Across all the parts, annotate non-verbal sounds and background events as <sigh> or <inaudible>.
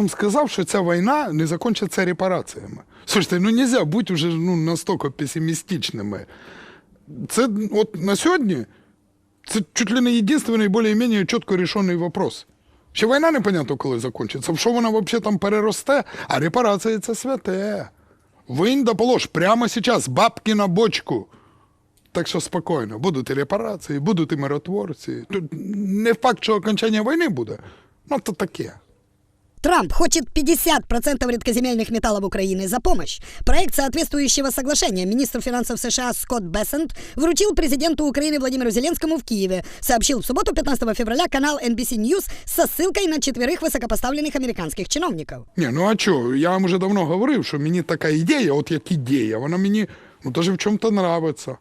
вам сказав, що ця війна не закінчиться репараціями. Слушайте, ну нельзя бути вже ну, настільки песимістичними. Це от на сьогодні це чуть ли не єдиний більш-менш чітко рішений вопрос. Ще війна непонятно, коли закінчиться. Що вона взагалі там переросте, а репарації це святе. Винь да полож прямо зараз бабки на бочку. Так що спокійно, будуть і репарації, будуть і миротворці. Тут не факт, що окончання війни буде. Ну, то таке. Трамп хочет 50% редкоземельных металлов Украины за помощь. Проект соответствующего соглашения министр финансов США Скотт Бессент вручил президенту Украины Владимиру Зеленскому в Киеве, сообщил в субботу 15 февраля канал NBC News со ссылкой на четверых высокопоставленных американских чиновников. Ні, ну а що, я вам вже давно говорив, що мені така ідея, от як ідея, вона мені ну, даже в чому-то нравиться.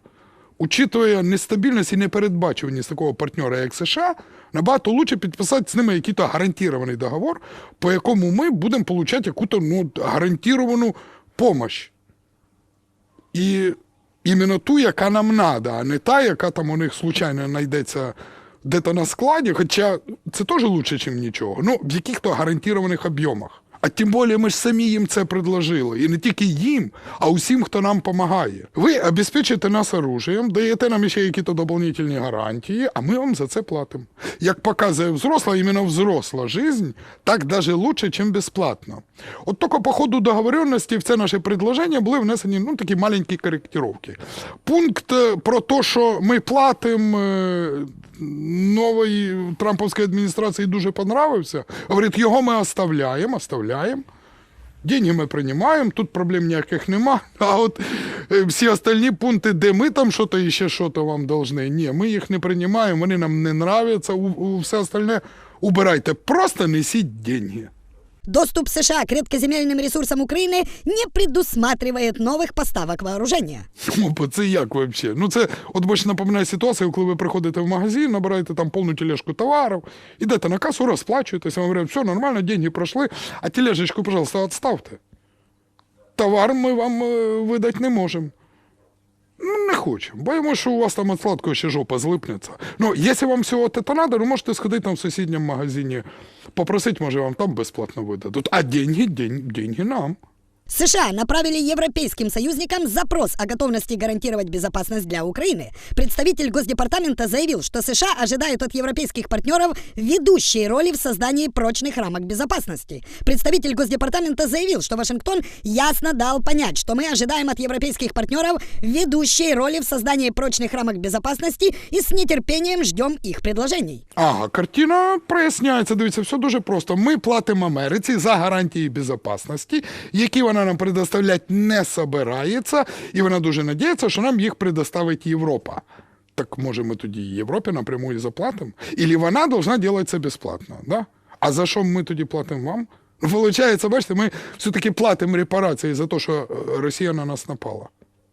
Учитує нестабільність і непередбачуваність такого партнера, як США, набагато лучше підписати з ними якийсь гарантований договор, по якому ми будемо отримати якусь ну, гарантовану допомогу. І іменно ту, яка нам треба, а не та, яка там у них случайно знайдеться де-то на складі, хоча це теж краще, ніж нічого. Ну, в яких-то гарантованих об'ємах. А тим більше ми ж самі їм це предложили. І не тільки їм, а усім, хто нам допомагає. Ви обезпечите нас оружием, даєте нам ще якісь дополнительні гарантії, а ми вам за це платимо. Як показує взросла, іменно взросла жизнь, так даже лучше, ніж безплатно. От тільки по ходу договоренності в це наше предложення були внесені ну, такі маленькі коректировки. Пункт е, про те, що ми платимо е, нової трамповської адміністрації дуже понравився. Говорить, його ми оставляємо, оставляємо. Деньги ми приймаємо, тут проблем ніяких нема. <laughs> А от е, всі остальні пункти, де ми там щось і ще щось вам должны, ні, ми їх не приймаємо, вони нам не нравляться, все остальне убирайте. Просто несіть деньги. Доступ США к редкоземельным ресурсам Украины не предусматривает новых поставок вооружения. Ну, бо це як взагалі? Ну, це от більше напоминає ситуацію, коли ви приходите в магазин, набираєте там повну тележку товарів, ідете на касу, розплачуєтесь, вам говорять, все нормально, деньги пройшли, а тележечку, пожалуйста, відставте. Товар ми вам е, видати не можемо. Ну, не хочемо. Боїмо, що у вас там от сладкого ще жопа злипнеться. Ну, якщо вам всього це треба, ну можете сходити там в сусідньому магазині, попросити, може, вам там безплатно видадуть. А деньги, деньги, деньги нам. США направили европейским союзникам запрос о готовности гарантировать безопасность для Украины. Представитель Госдепартамента заявил, что США ожидают от европейских партнеров ведущей роли в создании прочных рамок безопасности. Представитель Госдепартамента заявил, что Вашингтон ясно дал понять, что мы ожидаем от европейских партнеров ведущей роли в создании прочных рамок безопасности и с нетерпением ждем их предложений. Ага, картина проясняється. Дивіться, все дуже просто. Ми платимо Америці за гарантії безпечності, які вона нам предоставляти не собирається, і вона дуже надіється, що нам їх предоставить Європа. Так може ми тоді Європі напряму і заплатимо? Ілі вона повинна робити це безплатно, да? А за що ми тоді платимо вам? Виходить, Получається, бачите, ми все-таки платимо репарації за те, що е, Росія на нас напала.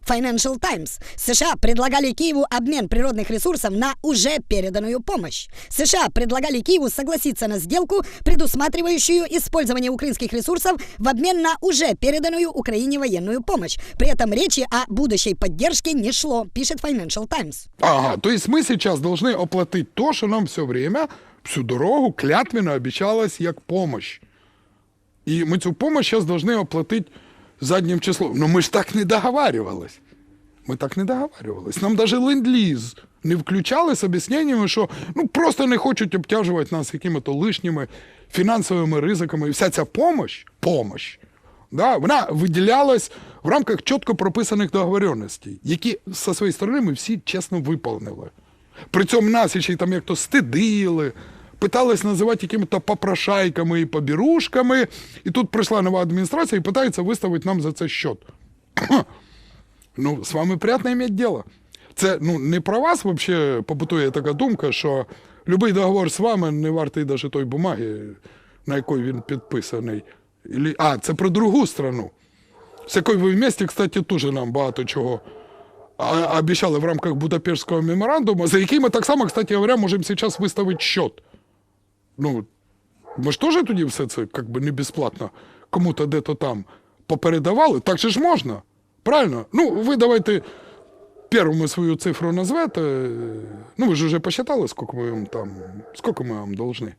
Financial Times. США предлагали Киеву обмен природных ресурсов на уже переданную помощь. США предлагали Киеву согласиться на сделку, предусматривающую использование украинских ресурсов в обмен на уже переданную Украине военную помощь. При этом речи о будущей поддержке не шло, пишет Financial Times. Ага, то есть мы сейчас должны оплатить то, что нам все время, всю дорогу клятвенно обещалось як помощь. І ми цю помощь зараз должны оплатити заднім числом. Ну ми ж так не договарювались. Ми так не договарювались. Нам даже ленд-ліз не включали з об'ясненнями, що ну просто не хочуть обтяжувати нас якими-то лишніми фінансовими ризиками. І вся ця помощь, помощь, да, вона виділялась в рамках чітко прописаних договоренностей, які зі своєї сторони ми всі чесно виповнили. При цьому нас ще й там як-то стидили, питались називати якими-то попрошайками і побірушками. І тут прийшла нова адміністрація і питається виставити нам за це счет. <coughs> Ну, з вами приємно мати діло. Це ну, не про вас взагалі побутує така думка, що будь-який договор з вами не вартий навіть той бумаги, на якій він підписаний. А, це про другу страну. З якою ви в місті, кстати, теж нам багато чого обіцяли в рамках Будапештського меморандуму, за який ми так само, кстати говоря, можемо зараз виставити счет. Ну, ми ж теж тоді все це как би не безплатно кому-то де-то там попередавали. Так же ж можна. Правильно? Ну, ви давайте первому свою цифру назвете. Ну, ви ж вже посчитали, скільки ми вам там, скільки ми вам должны.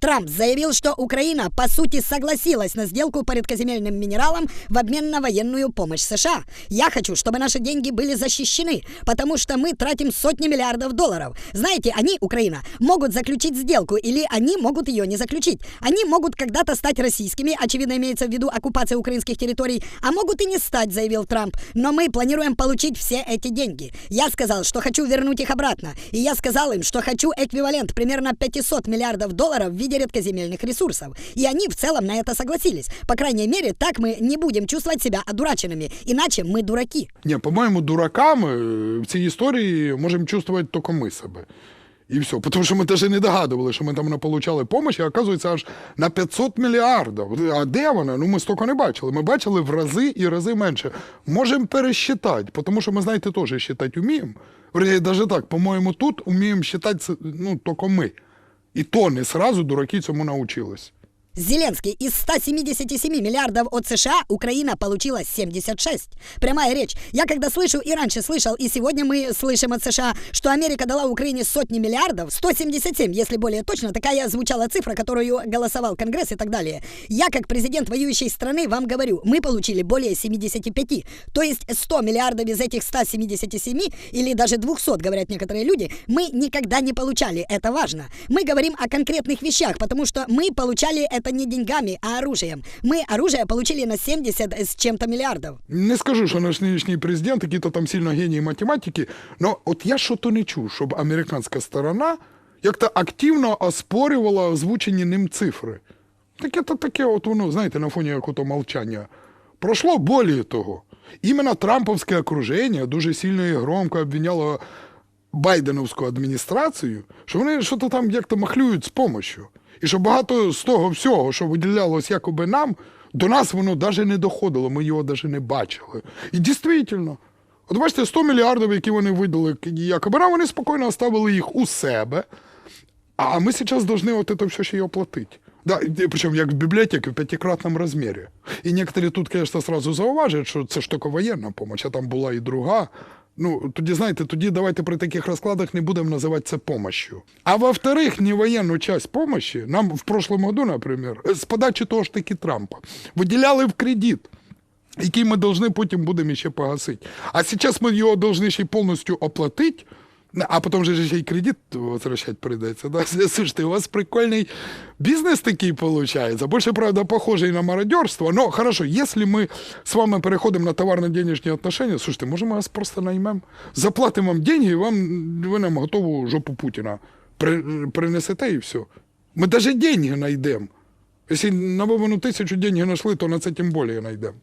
Трамп заявил, что Украина, по сути, согласилась на сделку по редкоземельным минералам в обмен на военную помощь США. Я хочу, чтобы наши деньги были защищены, потому что мы тратим сотни миллиардов долларов. Знаете, они, Украина, могут заключить сделку или они могут ее не заключить. Они могут когда-то стать российскими, очевидно имеется в виду оккупация украинских территорий, а могут и не стать, заявил Трамп. Но мы планируем получить все эти деньги. Я сказал, что хочу вернуть их обратно. И я сказал им, что хочу эквивалент примерно 500 миллиардов долларов в виде редкоземельных ресурсов. И они в целом на это согласились. По крайней мере, так мы не будем чувствовать себя одураченными. Иначе мы дураки. Ні, по-моєму, дураками е, в цій історії можемо чувствувати тільки ми себе. І все. Тому що ми навіть не догадували, що ми там не получали помощь, і оказується аж на 500 мільярдів. А де вона? Ну ми стільки не бачили. Ми бачили в рази і рази менше. Можемо пересчитати, тому що ми, знаєте, теж считати вміємо. Вернее, навіть так, по-моєму, тут вміємо считати це, ну, тільки ми. І то не сразу дураки цьому научились. Зеленский, из 177 миллиардов от США Украина получила 76. Прямая речь. Я когда слышу, и раньше слышал, и сегодня мы слышим от США, что Америка дала Украине сотни миллиардов, 177, если более точно, такая звучала цифра, которую голосовал Конгресс и так далее. Я, как президент воюющей страны, вам говорю, мы получили более 75. То есть 100 миллиардов из этих 177, или даже 200, говорят некоторые люди, мы никогда не получали. Это важно. Мы говорим о конкретных вещах, потому что мы получали это не деньгами, а оружием. Мы оружие получили на 70 с чем-то миллиардов. Не скажу, що наш нинішній президент, який-то там сильно геній математики, але от я що-то не чув, щоб американська сторона як-то активно оспорювала озвучені ним цифри. Таке то таке, от воно, знаєте, на фоні якого мовчання. Пройшло более того. Іменно Трамповське окруження дуже сильно і громко обвиняло Байденовську адміністрацію, що вони щось там як-то махлюють з помощью. І що багато з того всього, що виділялось якоби нам, до нас воно навіть не доходило, ми його навіть не бачили. І дійсно, от бачите, 100 мільярдів, які вони видали якоби нам, вони спокійно оставили їх у себе. А мы сейчас должны вот это все еще и оплатить. Да, причем як в библиотеке в пятикратном размере. И некоторые тут, конечно, сразу зауважують, що це ж тільки воєнна помощь, а там була і друга. Ну, тоді, знаєте, тоді давайте при таких розкладах не будемо називати це помощью. А во-вторых, не воєнну часть помощи нам в прошлому году, наприклад, з подачі того ж таки Трампа, виділяли в кредит який ми повинні потім будемо ще погасити. А зараз ми його повинні ще повністю оплатити, а потім же ще й кредит возвращати прийдеться. Да? <laughs> Слушайте, у вас прикольний бізнес такий виходить. Більше, правда, похожий на мародерство. Но хорошо, якщо ми з вами переходимо на товарно-денежні отношения, слушайте, може ми вас просто наймемо, заплатимо вам деньги, і вам, ви нам готову жопу Путіна при, принесете і все. Ми навіть деньги знайдемо. Якщо на Вовину тисячу деньги знайшли, то на це тим більше знайдемо.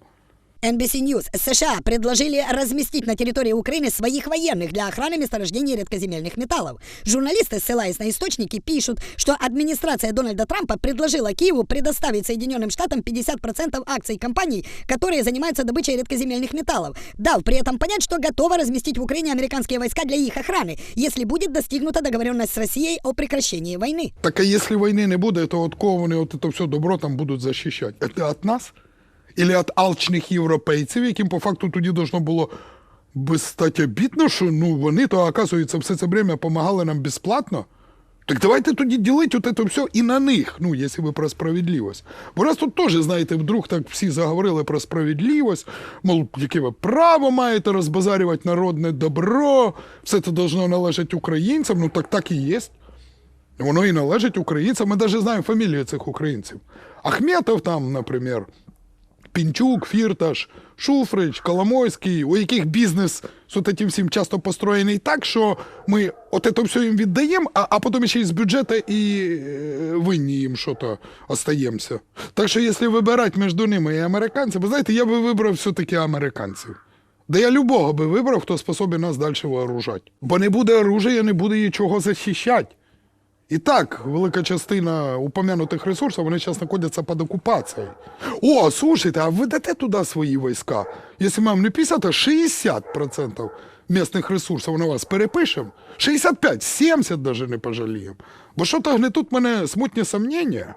NBC News. США предложили разместить на территории Украины своих военных для охраны месторождений редкоземельных металлов. Журналисты, ссылаясь на источники, пишут, что администрация Дональда Трампа предложила Киеву предоставить Соединенным Штатам 50% акций компаний, которые занимаются добычей редкоземельных металлов, дав при этом понять, что готова разместить в Украине американские войска для их охраны, если будет достигнута договоренность с Россией о прекращении войны. Так а якщо війни не буде, то от кого вони от це все добро там будуть захищати? Це від нас? Или від алчних європейців, яким по факту тоді должно було би стати обідно, що ну, вони то, оказується, все це время допомагали нам безплатно? Так давайте тоді ділити от це все і на них, ну, якщо ви про справедливість. Бо раз тут теж, знаєте, вдруг так всі заговорили про справедливість, мол, яке ви право маєте розбазарювати народне добро, все це должно належати українцям, ну так так і є. Воно і належить українцям. Ми навіть знаємо фамілії цих українців. Ахметов там, наприклад, Пінчук, Фірташ, Шуфрич, Коломойський, у яких бізнес з от всім часто построєний так, що ми от це все їм віддаємо, а, а потім ще й з бюджету і е, винні їм щось остаємося. Так що, якщо вибирати між ними і американцями, знаєте, я би вибрав все-таки американців. Да я любого би вибрав, хто способен нас далі вооружати. Бо не буде оружия, не буде нічого захищати. І так, велика частина упомянутих ресурсів, вони зараз знаходяться під окупацією. О, слушайте, а ви дате туди свої війська? Якщо нам не 50, а 60% місцевих ресурсів на вас перепишемо, 65, 70 навіть не пожаліємо. Бо що то гнетуть мене смутні сомнення,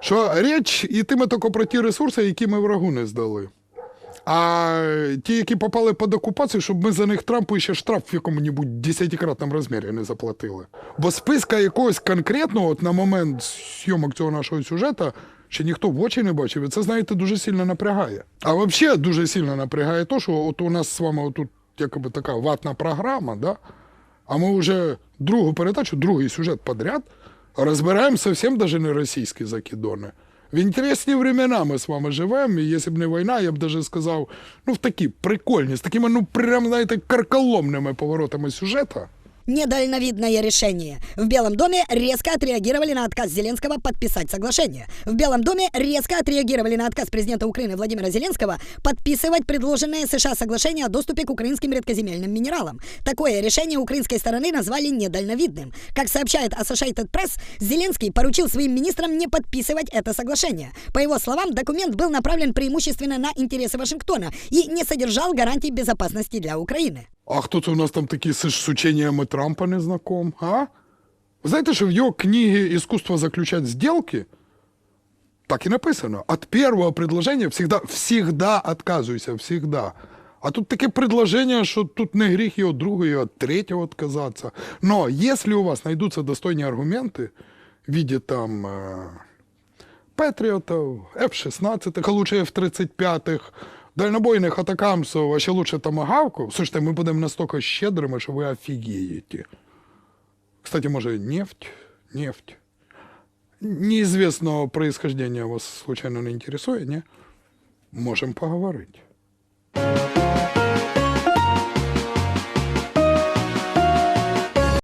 що річ ітиме тільки про ті ресурси, які ми врагу не здали. А ті, які попали під окупацію, щоб ми за них Трампу ще штраф в якому-небудь десятикратному розмірі не заплатили. Бо списка якогось конкретного от на момент зйомок цього нашого сюжету ще ніхто в очі не бачив. І це, знаєте, дуже сильно напрягає. А взагалі дуже сильно напрягає те, що от у нас з вами тут якоби така ватна програма, да? а ми вже другу передачу, другий сюжет подряд розбираємо зовсім даже не російські закидони. В інтересні времена ми з вами живемо, і якщо б не війна, я б даже сказав, ну, в такі прикольні, з такими, ну, прям, знаєте, карколомними поворотами сюжета. Недальновидное решение. В Белом доме резко отреагировали на отказ Зеленского подписать соглашение. В Белом доме резко отреагировали на отказ президента Украины Владимира Зеленского подписывать предложенное США соглашение о доступе к украинским редкоземельным минералам. Такое решение украинской стороны назвали недальновидным. Как сообщает Associated Press, Зеленский поручил своим министрам не подписывать это соглашение. По его словам, документ был направлен преимущественно на интересы Вашингтона и не содержал гарантий безопасности для Украины. А хто це у нас там такий з з ученнями Трампа не знаком, а? Ви знаєте, що в його книгі «Искусство заключать сделки» так і написано. От первого предложения всегда, всегда отказуйся, всегда. А тут таке предложение, що тут не гріх і другого, і от третього отказаться. Но если у вас найдутся достойні аргументи в виде там э, Петріотів, F-16, а лучше F-35, дальнобойних атакамсов а ще лучше томагавку. Слушайте, ми будемо настільки щедрими, що ви офігієте. Кстати, може, нефть? Нефть. Неизвестного происхождения вас случайно не интересует, не? Можем поговорить.